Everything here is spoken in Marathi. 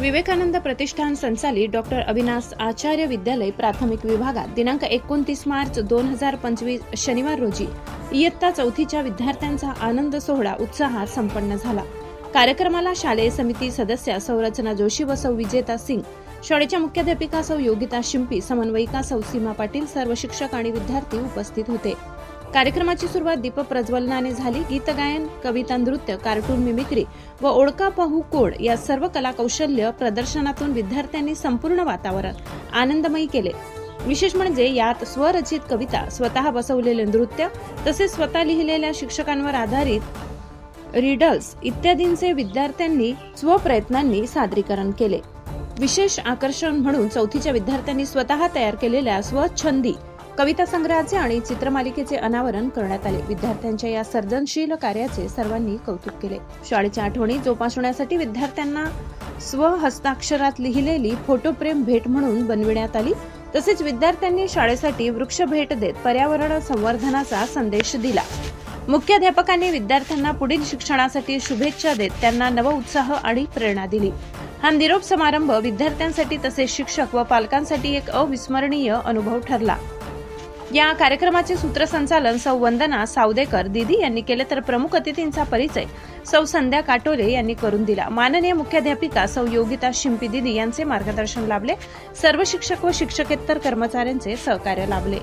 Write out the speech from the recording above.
विवेकानंद प्रतिष्ठान संचालित डॉक्टर अविनाश आचार्य विद्यालय प्राथमिक विभागात दिनांक एकोणतीस मार्च दोन हजार पंचवीस शनिवार रोजी इयत्ता चौथीच्या विद्यार्थ्यांचा आनंद सोहळा उत्साहात संपन्न झाला. कार्यक्रमाला शालेय समिती सदस्य संरचना जोशी व सौ विजेता सिंग शाळेच्या मुख्याध्यापिका सौ योगिता शिंपी समन्वयिका सौ सीमा पाटील सर्व शिक्षक आणि विद्यार्थी उपस्थित होते. कार्यक्रमाची सुरुवात दीप प्रज्वलनाने झाली. गीतगायन कविता नृत्य कार्टून मिमिक्री व ओळखा पाहू कोड या सर्व कलाकौशल्य प्रदर्शनातून विद्यार्थ्यांनी संपूर्ण वातावरण आनंदमयी केले. विशेष म्हणजे यात स्वरचित कविता स्वतः बसवलेले नृत्य तसेच स्वतः लिहिलेल्या शिक्षकांवर आधारित रिडल्स इत्यादींचे विद्यार्थ्यांनी स्वप्रयत्नांनी सादरीकरण केले. विशेष आकर्षण म्हणून चौथीच्या विद्यार्थ्यांनी स्वतः तयार केलेल्या स्वछंदी कविता संग्रहाचे आणि चित्रमालिकेचे अनावरण करण्यात आले. विद्यार्थ्यांच्या या सर्जनशील कार्याचे सर्वांनी कौतुक केले. शाळेच्या आठवणी जोपासण्यासाठी विद्यार्थ्यांना स्वहस्ताक्षरात लिहिलेली फोटोप्रेम भेट म्हणून बनविण्यात आली. तसेच विद्यार्थ्यांनी शाळेसाठी वृक्ष भेट देत पर्यावरण संवर्धनाचा संदेश दिला. मुख्याध्यापकांनी विद्यार्थ्यांना पुढील शिक्षणासाठी शुभेच्छा देत त्यांना नवउत्साह आणि प्रेरणा दिली. हा निरोप समारंभ विद्यार्थ्यांसाठी तसेच शिक्षक व पालकांसाठी एक अविस्मरणीय अनुभव ठरला. या कार्यक्रमाचे सूत्रसंचालन सौ वंदना सावदेकर दिदी यांनी केले तर प्रमुख अतिथींचा परिचय सौ संध्या काटोले यांनी करून दिला. माननीय मुख्याध्यापिका सौ योगिता शिंपी दिदी यांचे मार्गदर्शन लाभले. सर्व शिक्षक व शिक्षकेतर कर्मचाऱ्यांचे सहकार्य लाभले.